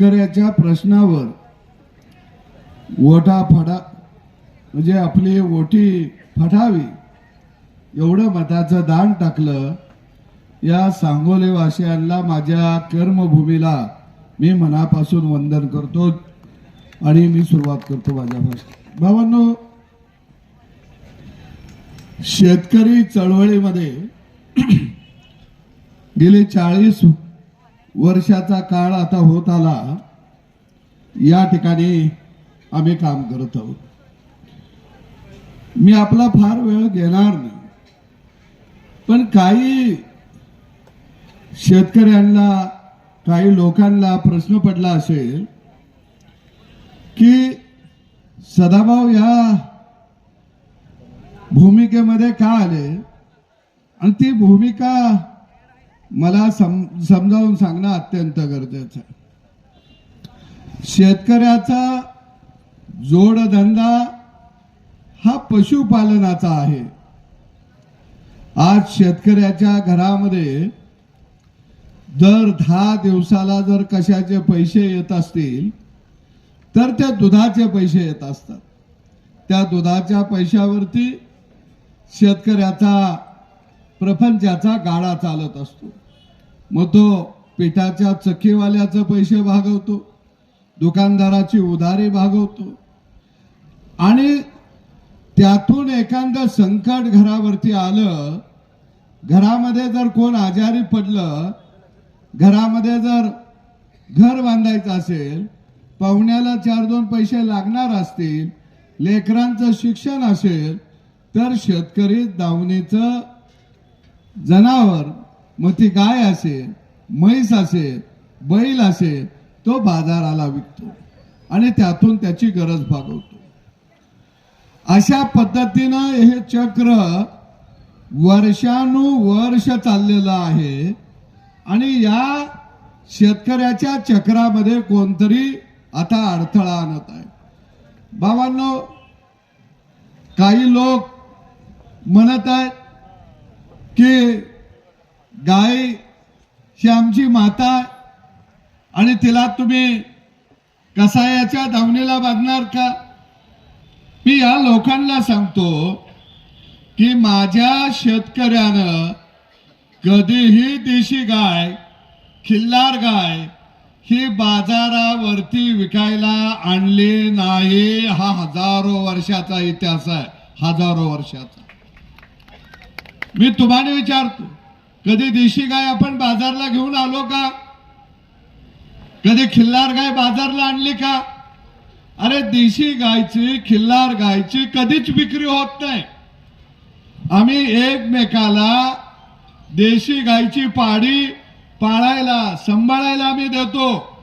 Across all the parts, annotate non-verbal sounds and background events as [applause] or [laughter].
शेतकऱ्याच्या प्रश्नावर वोटा फडा म्हणजे आपली वोटी फटावी एवढं मताचं दान टाकलं या सांगोले वासियांना माझ्या कर्मभूमीला मी मनापासून वंदन करतो आणि मी सुरुवात करतो माझ्या भाषेत. भावांनो शेतकरी चळवळीमध्ये [clears throat] गेले चाळीस वर्षाचा काळ आता होत आला. या ठिकाणी आम्ही काम करत आहोत. मी आपला फार वेळ घेणार नाही. पण काही शेतकऱ्यांना काही लोकांना प्रश्न पडला असेल की सदाभाऊ या भूमिकेमध्ये का आले? आणि ती भूमिका मला सम समजावून सांगणं अत्यंत गरजेचं आहे. शेतकऱ्याचा जोडधंदा हा पशुपालनाचा आहे. आज शेतकऱ्याच्या घरामध्ये दर दहा दिवसाला जर कशाचे पैसे येत असतील तर त्या दुधाचे पैसे येत असतात. त्या दुधाच्या पैशावरती शेतकऱ्याचा प्रपंचाचा गाडा चालत असतो. मग तो पिठाच्या चक्कीवाल्याचं पैसे भागवतो दुकानदाराची उधारी भागवतो. आणि त्यातून एखादं संकट घरावरती आलं घरामध्ये जर कोण आजारी पडलं घरामध्ये जर घर बांधायचं असेल पाहुण्याला चार दोन पैसे लागणार असतील लेकरांचं शिक्षण असेल तर शेतकरी दावणीचं जनावर मग ती गाय असेल म्हैस असेल बैल असेल तो बाजाराला विकतो आणि त्यातून त्याची गरज भागवतो. अशा पद्धतीनं हे चक्र वर्षानुवर्ष चाललेलं आहे आणि या शेतकऱ्याच्या चक्रामध्ये कोणतरी आता अडथळा आणत आहे. बाबांनो काही लोक म्हणत आहेत की गाय ही आमची माता आहे आणि तिला तुम्ही कसायाच्या धावणीला बांधणार का? मी या लोकांना सांगतो की माझ्या शेतकऱ्यानं कधीही देशी गाय खिल्लार गाय ही बाजारावरती विकायला आणली नाही. हा हजारो वर्षाचा इतिहास आहे. हजारो वर्षाचा. मी तुम्हाला विचारतो कधी देशी गाय आपण बाजारला घेऊन आलो का? कधी खिल्लार गाय बाजारला आणली का? अरे देशी गायची खिल्लार गायची कधीच विक्री होत नाही. आम्ही एकमेकाला देशी गायची पाडी पाळायला सांभाळायला आम्ही देतो.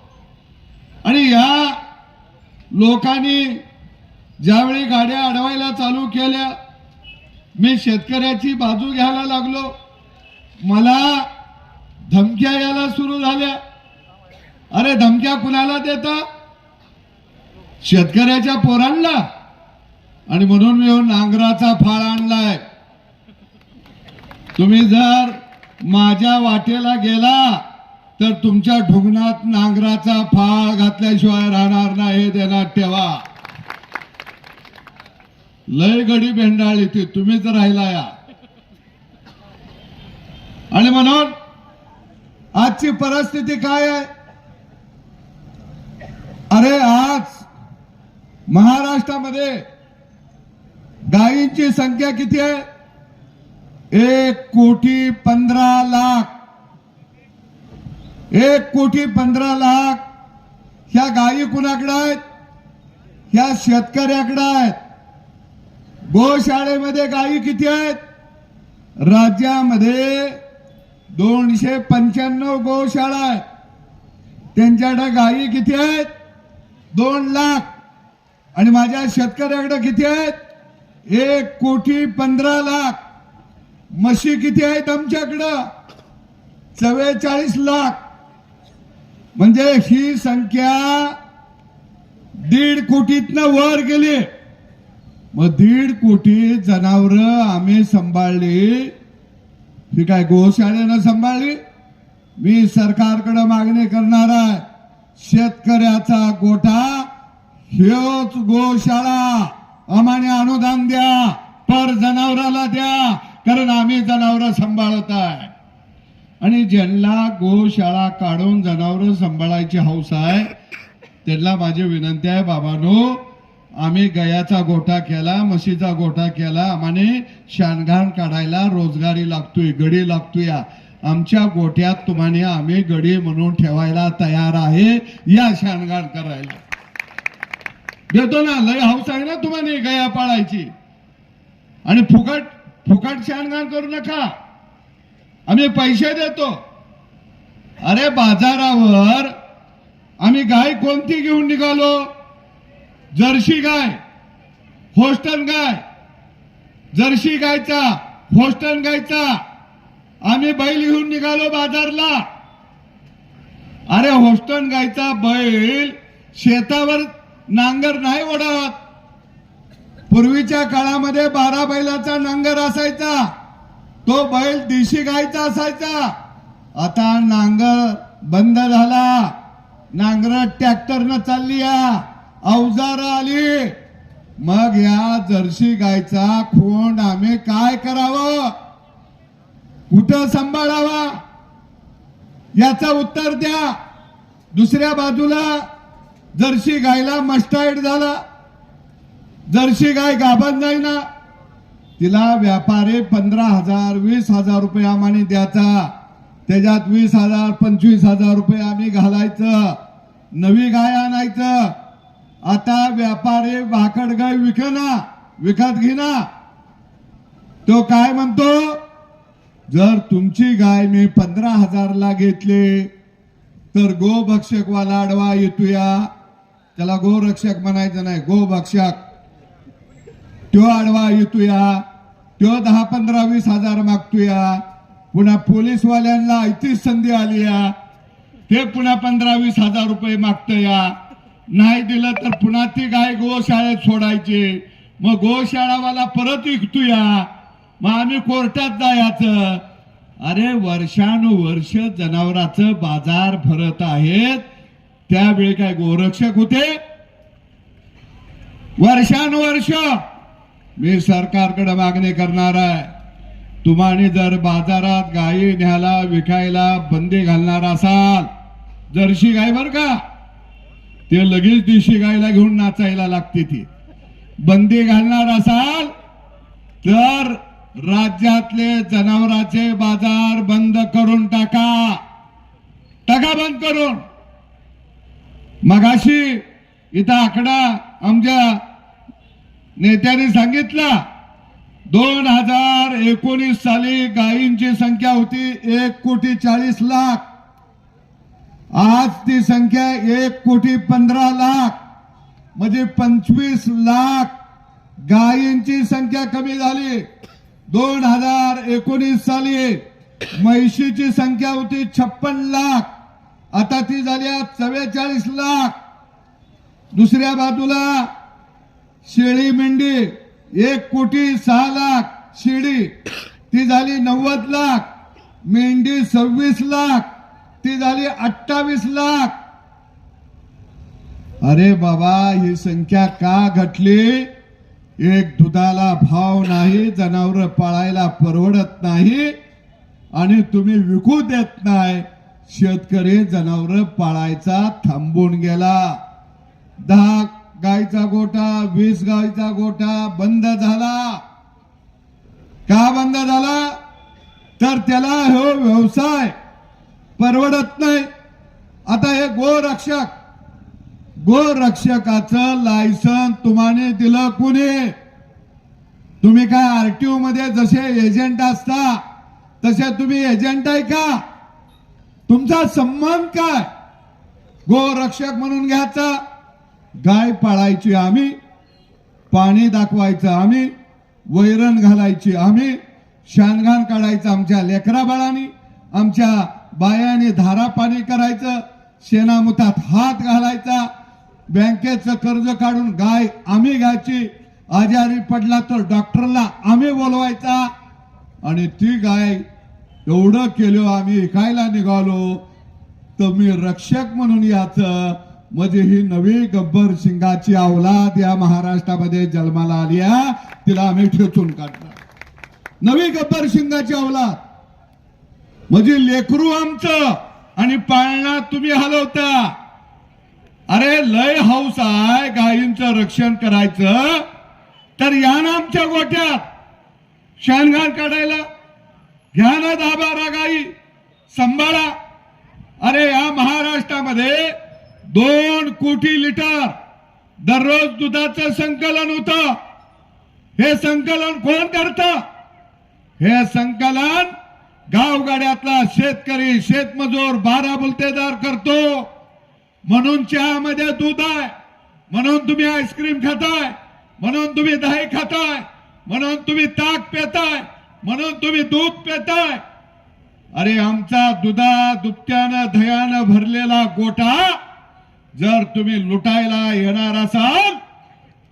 आणि या लोकांनी ज्यावेळी गाड्या अडवायला चालू केल्या मी शेतकऱ्याची बाजू घ्यायला लागलो. मला धमक्या यायला सुरू झाल्या. अरे धमक्या कुणाला देता? शेतकऱ्याच्या पोरांना. आणि म्हणून मी नांगराचा फाळ आणलाय. तुम्ही जर माझ्या वाटेला गेला तर तुमच्या ढुंगणात नांगराचा फाळ घातल्याशिवाय राहणार नाही हे ध्यानात ठेवा. लय गडी भेंडाळी ती तुम्हीच राहिला या आणि म्हणून आजची परिस्थिती काय आहे? अरे आज महाराष्ट्रामध्ये गायींची संख्या किती आहे? एक कोटी पंधरा लाख. एक कोटी पंधरा लाख ह्या गायी कुणाकडे आहेत? ह्या शेतकऱ्याकडे आहेत. गोशाळेमध्ये गायी किती आहेत? राज्यामध्ये दोनशे पंच्याण्णव गोशाळा आहेत. त्यांच्याकडे गायी किती आहेत? दोन लाख. आणि माझ्या शेतकऱ्याकडे किती आहेत? एक कोटी पंधरा लाख. म्हशी किती आहेत आमच्याकडं? चव्वेचाळीस लाख. म्हणजे ही संख्या दीड कोटीतनं वर गेली. मग दीड कोटी जनावर आम्ही सांभाळली. ही काय गोशाळेनं सांभाळली? मी सरकारकडे मागणी करणार आहे. शेतकऱ्याचा गोठा ह्योच गोशाळा. आम्हाने अनुदान द्या पर जनावराला द्या कारण आम्ही जनावर सांभाळत आहे. आणि ज्यांना गोशाळा काढून जनावर सांभाळायची हौस आहे त्यांना माझी विनंती आहे बाबांनो आम्ही गयाचा गोठा केला म्हशीचा गोठा केला आम्हाने शानघाण काढायला रोजगारी लागतोय गडी लागतोय. आमच्या गोठ्यात तुम्हाला आम्ही गडी म्हणून ठेवायला तयार आहे या शानघाण करायला. देतो ना लय हौस आहे ना तुम्हाला गया पाळायची. आणि फुकट फुकट शानघाण करू नका. आम्ही पैसे देतो. अरे बाजारावर आम्ही गाय कोणती घेऊन निघालो? जर्सी गाय होस्टन गाय जर्सी गायचा होस्टन गायचा. आम्ही बैल घेऊन निघालो बाजारला. अरे होस्टन गायचा बैल शेतावर नांगर नाही ओढत. पूर्वीच्या काळामध्ये बारा बैलाचा नांगर असायचा. तो बैल देशी गायचा असायचा. आता नांगर बंद झाला. नांगर ट्रॅक्टरनं चालली या. अवजार आली. मग या जर्सी गायचा खोंड आम्ही काय करावं? कुठं सांभाळावा? याचा उत्तर द्या. दुसऱ्या बाजूला जर्सी गायला मस्टाईड झाला. जर्सी गाय गाभण जाईना. तिला व्यापारी पंधरा हजार वीस हजार रुपये आम्हाला द्यायचा. त्याच्यात वीस हजार पंचवीस हजार रुपये आम्ही घालायचं. नवी गाय आणायचं. आता व्यापारी भाकड गाय विकना विकत घेना तो काय म्हणतो? जर तुमची गाय मी पंधरा हजारला घेतली तर गोभक्षकवाला आडवा येतोया. त्याला गोरक्षक म्हणायचं नाही गोभक्षक. तो आडवा येतोया तो दहा पंधरा वीस हजार मागतोया. पुन्हा पोलीसवाल्यांना ऐतीच संधी आली या ते पुन्हा पंधरा वीस हजार रुपये मागतोया. नाही दिलं तर पुन्हा ती गाय गोशाळेत सोडायची. मग गोशाळावाला परत विकतूया. मग आम्ही कोर्टात जायचं. अरे वर्षानुवर्ष जनावराचं बाजार भरत आहेत. त्यावेळी काय गोरक्षक होते? वर्षानुवर्ष. मी सरकारकडे मागणी करणार आहे. तुम्हाला जर बाजारात गायी न्यायला विकायला बंदी घालणार असाल जर्शी गाय बर का? ते लगेच दिवशी गायला घेऊन नाचायला लागते ती. बंदी घालणार असाल तर राज्यातले जनावरांचे बाजार बंद करून टाका. टाका बंद करून. मगाशी इथं आकडा आमच्या नेत्याने सांगितला दोन हजार एकोणीस साली गायींची संख्या होती एक कोटी चाळीस लाख. आज ती संख्या एक कोटी पंधरा लाख म्हणजे पंचवीस लाख गायींची संख्या कमी झाली. दोन हजार एकोणीस साली म्हैशीची संख्या होती छप्पन लाख आता ती झाली आज चव्वेचाळीस लाख. दुसऱ्या बाजूला शेळी मेंढी एक कोटी सहा लाख शेळी ती झाली नव्वद लाख मेंढी सव्वीस लाख. ती झाली अठ्ठावीस लाख. अरे बाबा ही संख्या का घटली? एक दुधाला भाव नाही जनावर पाळायला परवडत नाही आणि तुम्ही विकू देत नाही. शेतकरी जनावर पाळायचा थांबून गेला. दहा गायचा गोठा वीस गायचा गोठा बंद झाला. का बंद झाला? तर त्याला हो व्यवसाय. परवडत नाही. आता हे गोरक्षक गोरक्षकाचं लायसन तुम्हाने दिलं कुणी? तुम्ही काय आरटीओ मध्ये जसे एजंट असता तसे तुम्ही एजंट आहे का? तुमचा संबंध काय? गोरक्षक म्हणून घ्यायचा गाय पाळायची आम्ही पाणी दाखवायचं आम्ही वैरण घालायची आम्ही शानघाण काढायचं आमच्या लेकरा बाळांनी आमच्या बायाने धारा पाणी करायचं शेणामुतात हात घालायचा बँकेचं कर्ज काढून गाय आम्ही घ्यायची आजारी पडला तर डॉक्टरला आम्ही बोलवायचा. आणि ती गाय एवढं केलो आम्ही ऐकायला निघालो. तर मी रक्षक म्हणून याचं म्हणजे ही नवी गब्बर सिंगाची अवलाद या महाराष्ट्रामध्ये जन्माला आली आहे. तिला आम्ही ठेचून काढणार. नवी गब्बर सिंगाची अवलाद म्हणजे लेकरू आमचं आणि पाळणा तुम्ही हलवता. अरे लय हौस आहे गायींचं रक्षण करायचं. तर या ना आमच्या गोठ्यात. शानघाण काढायला. घ्या ना दहा बारा गाई सांभाळा. अरे या महाराष्ट्रामध्ये दोन कोटी लिटर दररोज दुधाचं संकलन होत. हे संकलन कोण करत? हे संकलन गावगाड्यातला शेतकरी शेतमजूर बारा बुलतेदार करतो. म्हणून चहामध्ये दूध आहे. म्हणून तुम्ही आईस्क्रीम खाताय. म्हणून तुम्ही दही खाताय. म्हणून तुम्ही ताक पेताय. म्हणून तुम्ही दूध पेताय. अरे आमचा दुधा दुपट्यानं दह्यानं भरलेला गोटा जर तुम्ही लुटायला येणार असाल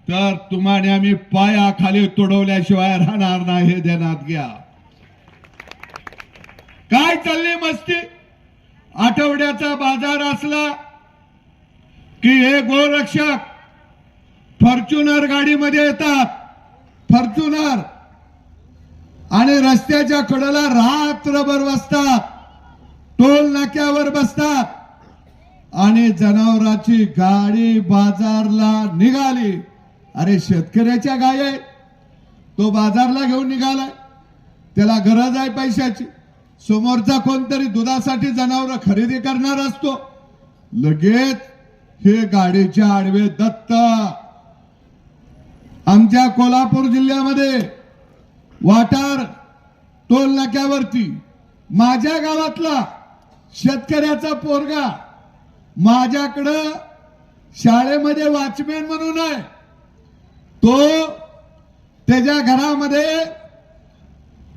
तर तुम्हाला आम्ही पायाखाली तुडवल्याशिवाय राहणार नाही हे ध्यानात घ्या. काय चालली मस्ती? आठवड्याचा बाजार असला की हे गोरक्षक फॉर्च्युनर गाडीमध्ये येतात. फॉर्च्युनर. आणि रस्त्याच्या कडेला रात्रभर बसतात. टोल नाक्यावर बसतात. आणि जनावराची गाडी बाजारला निघाली. अरे शेतकऱ्याच्या गाय तो बाजारला घेऊन निघालाय. त्याला गरज आहे पैशाची. समोरचा कोणतरी दुधासाठी जनावर खरेदी करणार असतो. लगेच हे गाडीच्या आडवे दत्त. आमच्या कोल्हापूर जिल्ह्यामध्ये वाटार टोल नाक्यावरती माझ्या गावातला शेतकऱ्याचा पोरगा माझ्याकडं शाळेमध्ये वॉचमॅन म्हणून आहे. तो त्याच्या घरामध्ये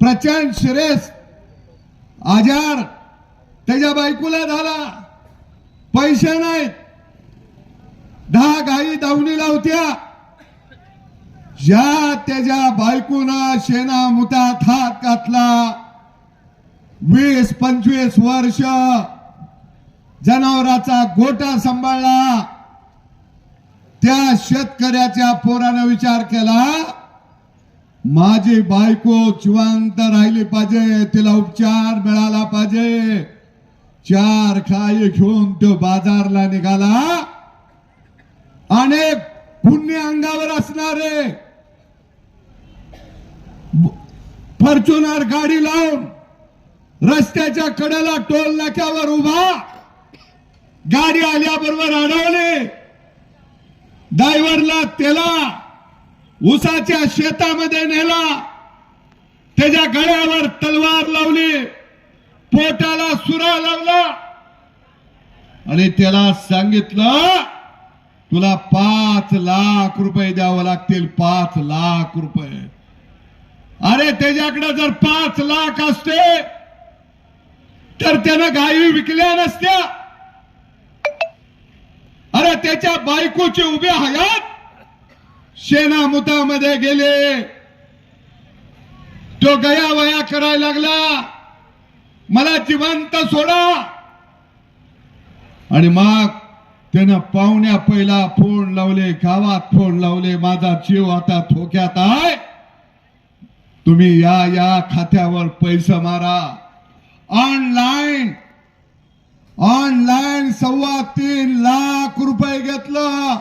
प्रचंड श्रेष्ठ आजार त्याच्या बायकोला झाला. पैसे नाहीत. दहा गाई दावणीला होत्या ज्या त्याच्या बायकोनं शेणा मुतात हात घातला. वीस पंचवीस वर्ष जनावराचा गोटा सांभाळला. त्या शेतकऱ्याच्या पोरानं विचार केला माझी बायको जिवंत राहिली पाहिजे तिला उपचार मिळाला पाहिजे. चार खाई घेऊन तो बाजारला निघाला. अनेक पुण्य अंगावर असणारे फॉर्च्युनर गाडी लावून रस्त्याच्या कडेला टोल नाक्यावर उभा गाडी आल्याबरोबर अडवले. ड्रायव्हरला त्याला उसाच्या शेतामध्ये नेला. त्याच्या गळ्यावर तलवार लावली. पोटाला सुरा लावला आणि त्याला सांगितलं तुला पाच लाख रुपये द्यावं लागतील पाच लाख रुपये. अरे त्याच्याकडे जर पाच लाख असते तर त्यानं गायी विकल्या नसत्या. अरे त्याच्या बायकोचे उभे हयात. शेणामुतामध्ये गेले. तो गया वया करायला लागला. मला जिवंत सोडा. आणि मग त्यानं पाहुण्या पहिला फोन लावले गावात फोन लावले माझा जीव आता थोक्यात आहे. तुम्ही या या खात्यावर पैसे मारा. ऑनलाईन ऑनलाईन सव्वा तीन लाख रुपये घेतलं.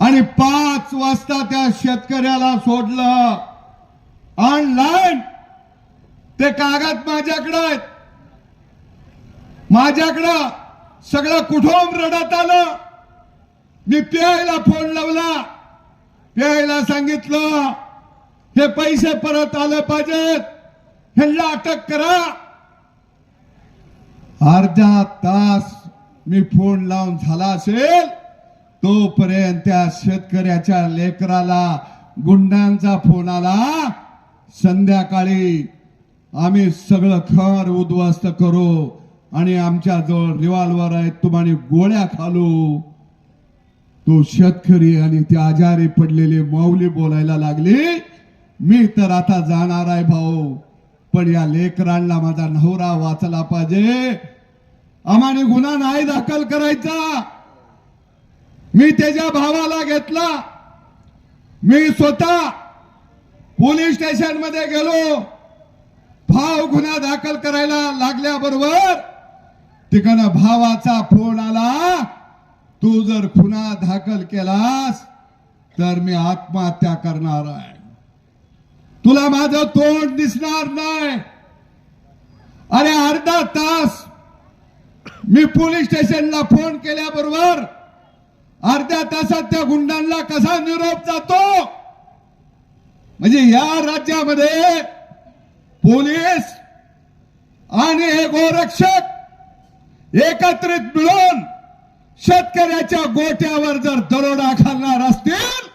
आणि पाच वाजता त्या शेतकऱ्याला सोडलं. ऑनलाईन ते कागद माझ्याकडे आहेत. माझ्याकडं सगळं कुठून रडत आलं? मी प्यायला फोन लावला. प्यायला सांगितलं हे पैसे परत आले पाहिजेत. ह्यांना अटक करा. अर्धा तास मी फोन लावून झाला असेल. तोपर्यंत त्या शेतकऱ्याच्या लेकराला गुंडांचा फोन आला संध्याकाळी आम्ही सगळं खर उद्ध्वस्त करू आणि आमच्या जवळ रिव्हॉल्वर आहेत तुम्हाला गोळ्या खालू. तो शेतकरी आणि ते आजारी पडलेले माऊली बोलायला लागली मी तर आता जाणार आहे भाऊ पण या लेकरांना माझा नवरा वाचला पाहिजे. आम्हाने गुन्हा नाही दाखल करायचा. मी त्याच्या भावाला घेतला. मी स्वतः पोलीस स्टेशनमध्ये गेलो. भाव गुन्हा दाखल करायला लागल्याबरोबर तिकडं भावाचा फोन आला. तू जर गुन्हा दाखल केलास तर मी आत्महत्या करणार आहे. तुला माझं तोंड दिसणार नाही. अरे अर्धा तास मी पोलीस स्टेशनला फोन केल्याबरोबर अर्ध्या तासात त्या गुंडांना कसा निरोप जातो? म्हणजे या राज्यामध्ये पोलीस आणि हे गोरक्षक एकत्रित मिळून शेतकऱ्याच्या गोट्यावर जर दरोडा घालणार असतील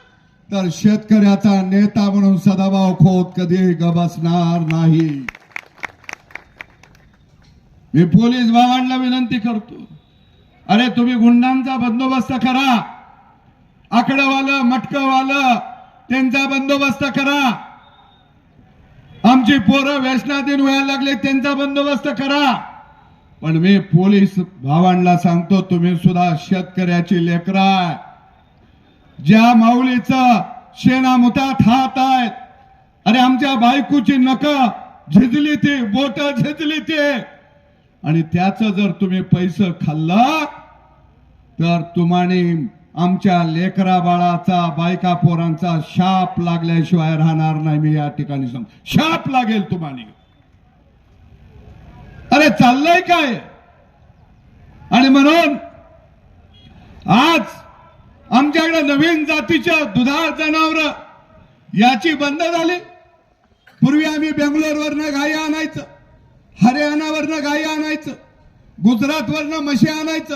तर शेतकऱ्याचा नेता म्हणून सदाभाव खोत कधी गबसणार नाही. मी पोलीस भावांना विनंती करतो. अरे तुम्ही गुंडांचा बंदोबस्त करा. आकडवालं मटकवालं त्यांचा बंदोबस्त करा. आमची पोरं व्यसनाधीन व्हायला लागले त्यांचा बंदोबस्त करा. पण मी पोलीस भावांना सांगतो तुम्ही सुद्धा शेतकऱ्याची लेकरा ज्या माऊलीचं शेणा मुठात हात आहेत अरे आमच्या बायकोची नक झिजली ती बोट झिजली ते. आणि त्याचं जर तुम्ही पैसे खाल्लं तर तुम्हाने आमच्या लेकरा बाळाचा बायका पोरांचा शाप लागल्याशिवाय राहणार नाही. मी या ठिकाणी सांग शाप लागेल तुम्हाला अरे चाललंय काय? आणि म्हणून आज आमच्याकडे नवीन जातीच्या दुधाळ जनावर याची बंद झाली. पूर्वी आम्ही बेंगलोरवरनं गाई आणायचं. हरियाणावरनं गाई आणायचं गुजरातवरनं म्हशी आणायचं.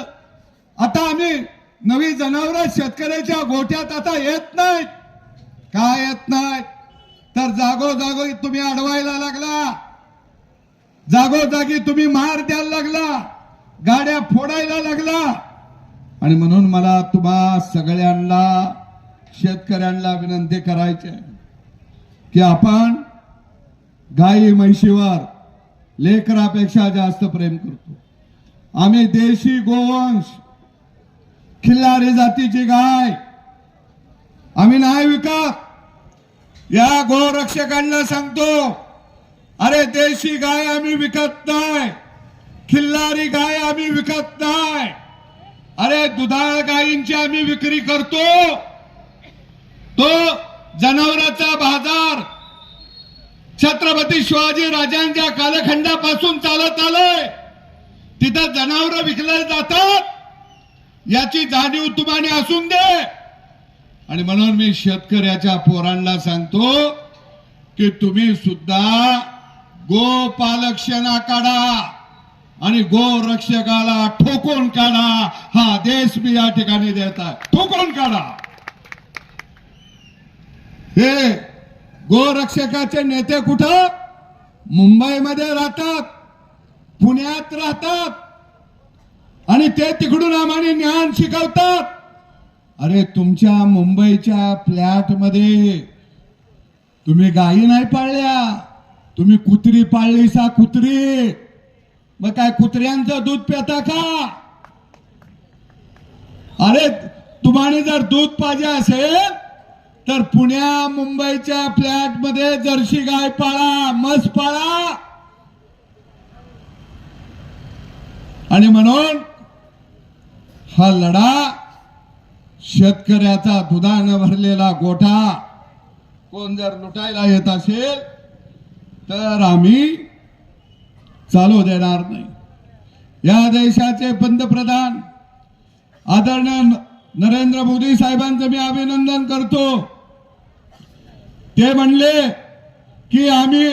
आता आम्ही नवी जनावर शेतकऱ्याच्या गोठ्यात आता येत नाहीत. का येत नाहीत? तर जागोजागी तुम्ही अडवायला लागला. जागोजागी तुम्ही मार द्यायला लागला. गाड्या फोडायला लागला. आणि म्हणून मला तुम्हा सगळ्यांना शेतकऱ्यांना विनंती करायची की आपण गाई म्हैशीवर लेकरापेक्षा जास्त प्रेम करतो. आम्ही देशी गोवंश खिल्लारी जातीची गाय आम्ही नाही विकत. या गोरक्षकांना सांगतो अरे देशी गाय आम्ही विकत नाही खिल्लारी गाय आम्ही विकत नाही. अरे दुधाळ गायींची आम्ही विक्री करतो. तो जनावरांचा बाजार छत्रपती शिवाजी राजांच्या कालखंडापासून चालत आलंय. तिथं जनावर विकले जातात. याची जाणीव तुम्हाला असून दे. आणि म्हणून मी शेतकऱ्याच्या पोरांना सांगतो की तुम्ही सुद्धा गोपालक्षणा काढा आणि गोरक्षकाला ठोकून काढा. हा देश मी या ठिकाणी देत आहे. ठोकून काढा. हे गोरक्षकाचे नेते कुठं? मुंबईमध्ये राहतात. पुण्यात राहतात. आणि ते तिकडून आम्हाला ज्ञान शिकवतात. अरे तुमच्या मुंबईच्या फ्लॅटमध्ये तुम्ही गायी नाही पाळल्या. तुम्ही कुत्री पाळली सा कुत्री. मग काय कुत्र्यांचं दूध पिता का? अरे तुम्हाला जर दूध पाहिजे असेल तर पुण्या मुंबईच्या फ्लॅटमध्ये जर्सी गाय पाळा मस पाळा. आणि म्हणून हा लढा शेतकऱ्याचा दुधानं भरलेला गोठा कोण जर लुटायला येत असेल तर आम्ही चालू देणार नाही. या देशाचे पंतप्रधान आदरणीय नरेंद्र मोदी साहेबांचं मी अभिनंदन करतो. ते म्हणले की आम्ही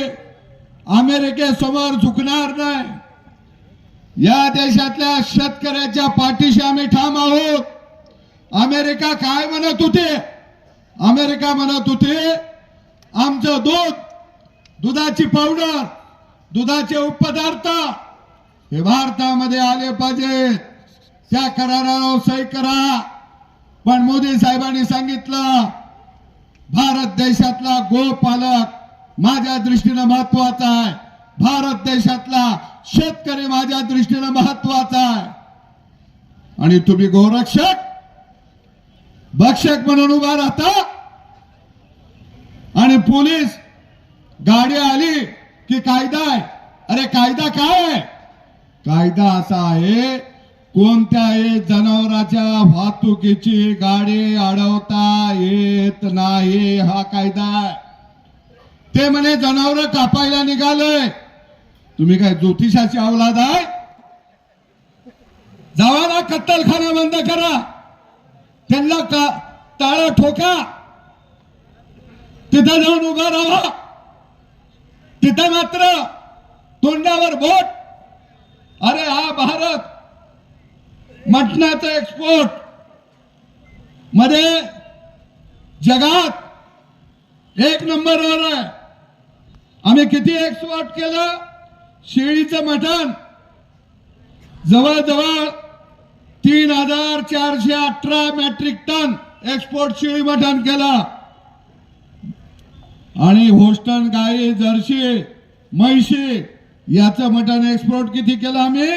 अमेरिकेसमोर झुकणार नाही. या देशातल्या शेतकऱ्याच्या पाठीशी आम्ही ठाम आहोत. अमेरिका काय म्हणत होते? अमेरिका म्हणत होते आमचं दूध दुधाची पावडर दुधाचे उपपदार्थ हे भारतामध्ये आले पाहिजे. त्या करारावर सही करा. पण मोदी साहेबांनी सांगितलं भारत देशातला गोपालक माझ्या दृष्टीनं महत्त्वाचा आहे. भारत देशातला शेतकरी माझ्या दृष्टीनं महत्त्वाचा आहे. आणि तुम्ही गोरक्षक भक्षक म्हणून उभा राहता. आणि पोलीस गाडी आली की कायदा आहे. अरे कायदा काय आहे? कायदा असा आहे कोणत्याही जनावराच्या वाहतुकीची गाडी अडवता येत नाही. हा कायदा ते म्हणे जनावर कापायला निघालंय तुम्ही काय ज्योतिषाची अवलाद आहे? जावा ना कत्तलखाना बंद करा. त्यांना का ताळा ठोका. तिथं जाऊन उभा राहा. तिथं मात्र तोंडावर बोट. अरे हा भारत मटणाचा एक्सपोर्टमध्ये जगात एक नंबरवर आहे. आम्ही किती एक्सपोर्ट केलं? शेळीचं मटण. जवळजवळ तीन हजार चारशे अठरा मेट्रिक टन एक्सपोर्ट शेळी मटण केलं. आणि होस्टन गाई जर्शी म्हैशी याचं मटण एक्सपोर्ट किती केलं आम्ही?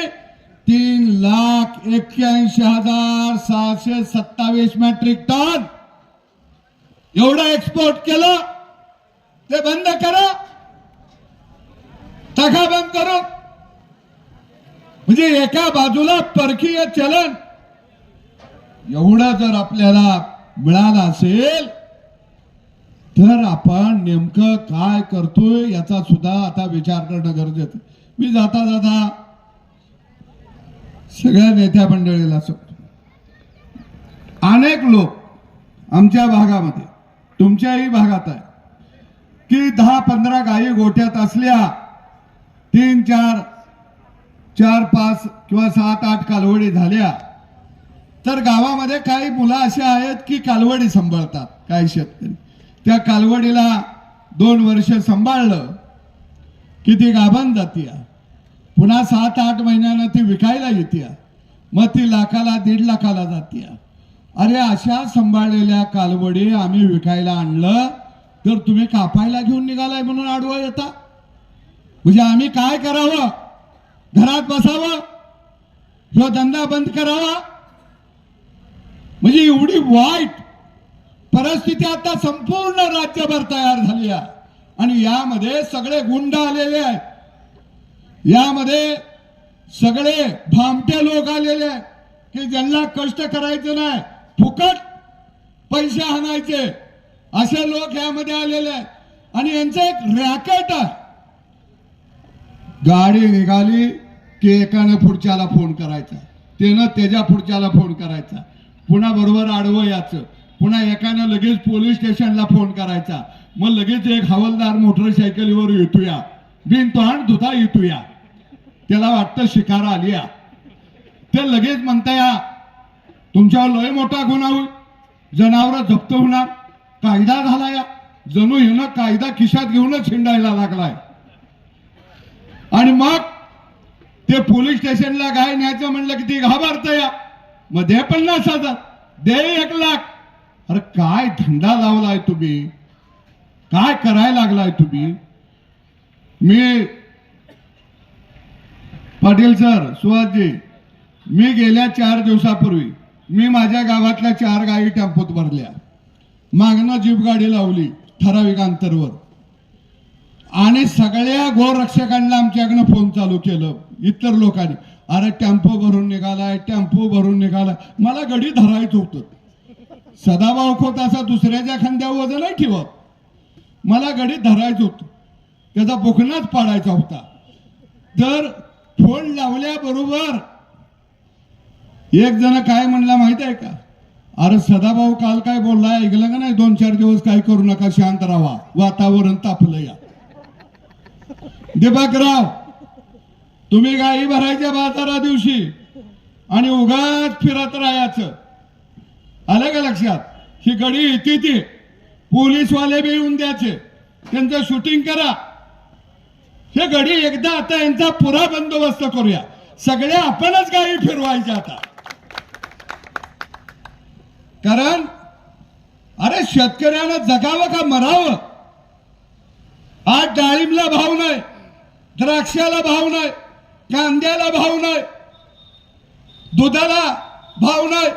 तीन लाख एक्क्याऐंशी हजार सहाशे सत्तावीस मेट्रिक टन एवढं एक्सपोर्ट केलं ते बंद करा. तखा बंद करून म्हणजे एका बाजूला परकीय चलन. एवढं जर आपल्याला मिळालं असेल तर आपण नेमकं काय करतोय याचा सुद्धा आता विचार करणं गरजेचं मी जाता जाता सगळ्या नेत्या मंडळीला सांगतो अनेक लोक आमच्या भागामध्ये तुमच्याही भागात आहे की दहा पंधरा गायी गोठ्यात असल्या तीन चार चार पाच किंवा सात आठ कालवडी झाल्या तर गावामध्ये काही मुलं असे आहेत की कालवडी सांभाळतात काही शेतकरी. त्या कालवडीला दोन वर्ष सांभाळलं की ती गाभण जाती पुन्हा सात आठ महिन्यानं ती विकायला येते मग ती लाखाला दीड लाखाला जाते अरे अशा सांभाळलेल्या कालवडी आम्ही विकायला आणलं तर तुम्ही कापायला घेऊन निघालाय म्हणून आडवं येता. म्हणजे आम्ही काय करावं? घरात बसावं? जो धंदा बंद करावा? म्हणजे एवढी वाईट परिस्थिती आता संपूर्ण राज्यभर तयार झाली आहे. आणि यामध्ये सगळे गुंड आलेले आहेत. यामध्ये सगळे भामटे लोक आलेले आहेत. की ज्यांना कष्ट करायचे नाही फुकट पैसे आणायचे असे लोक यामध्ये आलेले आहेत. आणि यांचं एक रॅकेट आहे. गाडी निघाली की एकानं पुढच्याला फोन करायचा. त्यानं त्याच्या पुढच्याला फोन करायचा. पुन्हा बरोबर आडवं याचं पुन्हा एकानं लगेच पोलीस स्टेशनला फोन करायचा. मग लगेच एक हवालदार मोटरसायकलीवर येतोया. बिन तो धुता येतूया. त्याला वाटतं शिकारा आलिया ते लगेच म्हणता या तुमच्यावर लय मोठा गुन्हा होईल. जनावर जप्त होणार. कायदा झाला या. जणू हिनं कायदा खिशात घेऊनच हिंडायला लागलाय. आणि मग ते पोलीस स्टेशनला गाय न्यायचं म्हणलं की ती घाबरत या. मग दे पन्नास हजार. दे एक लाख. अरे काय धंदा लावलाय तुम्ही? काय करायला लागलाय तुम्ही? मी पाटील सर सुहासजी मी गेल्या चार दिवसापूर्वी मी माझ्या गावातल्या चार गायी टेम्पोत भरल्या. मागणं जीप गाडी लावली ठराविक अंतरवर. आणि सगळ्या गोरक्षकांना आमच्याकडनं फोन चालू केलं इतर लोकांनी. अरे टेम्पो भरून निघालाय टेम्पो भरून निघालाय मला गडी धरायचं होतं. सदाभाऊ खोत असा दुसऱ्याच्या खांद्यावर वजन नाही ठेवत. मला गडी धरायचं होतं. त्याचा बुकनाच पाडायचा होता. तर फोन लावल्याबरोबर एक जण काय म्हणला माहीत आहे का? अरे सदाभाऊ काल काय बोलला? ऐकलं का नाही? दोन चार दिवस काय करू नका शांत राहा. वातावरण तापलं या. दिपाकराव तुम्ही गाई भरायच्या बाजारा दिवशी आणि उगाच फिरत राहायचं. आलं का लक्षात? ही गडी येते ती. पोलीसवाले बी येऊन द्यायचे. त्यांचं शूटिंग करा. हे गडी एकदा आता यांचा पुरा बंदोबस्त करूया. सगळ्या आपणच गाडी फिरवायच्या आता. कारण अरे शेतकऱ्यानं जगावं का मरावं? आज डाळिंबला भाव नाही द्राक्षाला भाव नाही कांद्याला भाव नाही दुधाला भाव नाही.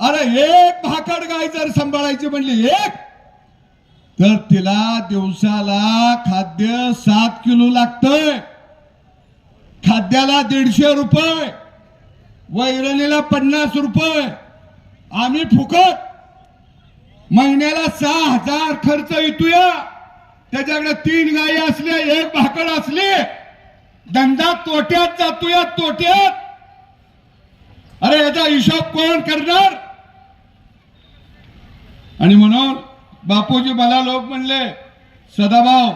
अरे एक भाकड गाय जर सांभाळायची म्हणली एक तर तिला दिवसाला खाद्य सात किलो लागतंय. खाद्याला दीडशे रुपये वैरणीला पन्नास रुपये. आम्ही फुकट. महिन्याला सहा हजार खर्च येतोया. त्याच्याकडे तीन गायी असल्या एक भाकड असली धंदा तोट्यात जातोया तोट्यात. अरे याचा हिशोब कोण करणार? आणि म्हणून बापूजी मला लोक म्हणले सदाभाऊ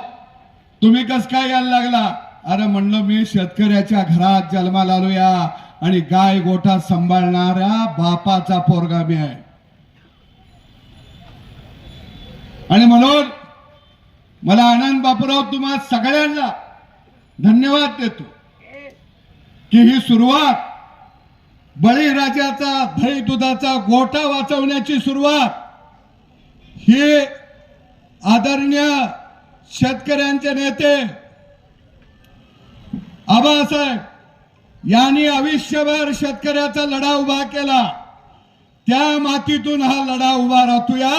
तुम्ही कस काय यायला लागला? अरे म्हणलं मी शेतकऱ्याच्या घरात जन्माला आलो या आणि गाय गोठा सांभाळणाऱ्या बापाचा पोरगा मी आहे. आणि म्हणून मला आनंद बापूराव तुम्हा सगळ्यांना धन्यवाद देतो की ही सुरुवात बळीराजाचा दही दुधाचा गोठा वाचवण्याची सुरुवात हे आदरणीय शेतकऱ्यांचे नेते आबासाहेब यांनी आयुष्यभर शेतकऱ्याचा लढा उभा केला. त्या मातीतून हा लढा उभा राहतोया.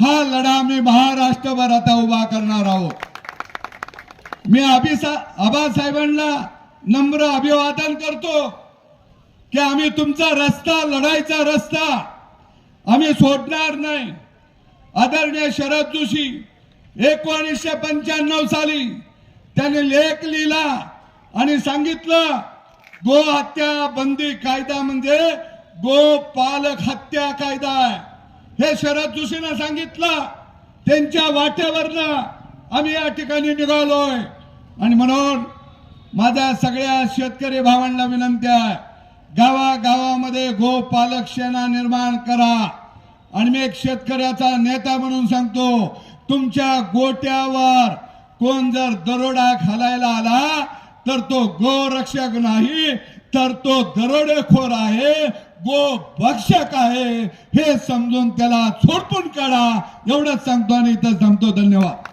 हा लढा मी महाराष्ट्रभर आता उभा करणार आहोत. मी अभिसा आबासाहेबांना नम्र अभिवादन करतो की आम्ही तुमचा रस्ता लढाईचा रस्ता आम्ही सोडणार नाही. आदरणीय शरद जोशी एकोणीसशे पंच्याण्णव साली त्याने लेख लिहिला आणि सांगितलं गो हत्या बंदी कायदा म्हणजे गो पालक हत्या कायदा आहे. हे शरद जोशीनं सांगितलं. त्यांच्या वाट्यावरनं आम्ही या ठिकाणी निघालोय. आणि म्हणून माझ्या सगळ्या शेतकरी भावांना विनंती आहे गावागावामध्ये गोपालक सेना निर्माण करा. आणि मी एक शेतकऱ्याचा नेता म्हणून सांगतो तुमच्या गोट्यावर कोण जर दरोडा घालायला आला तर तो गोरक्षक नाही तर तो दरोडेखोर आहे गो भक्षक आहे. हे समजून त्याला सोडपून काढा. एवढंच सांगतो आणि इथं थांबतो. धन्यवाद.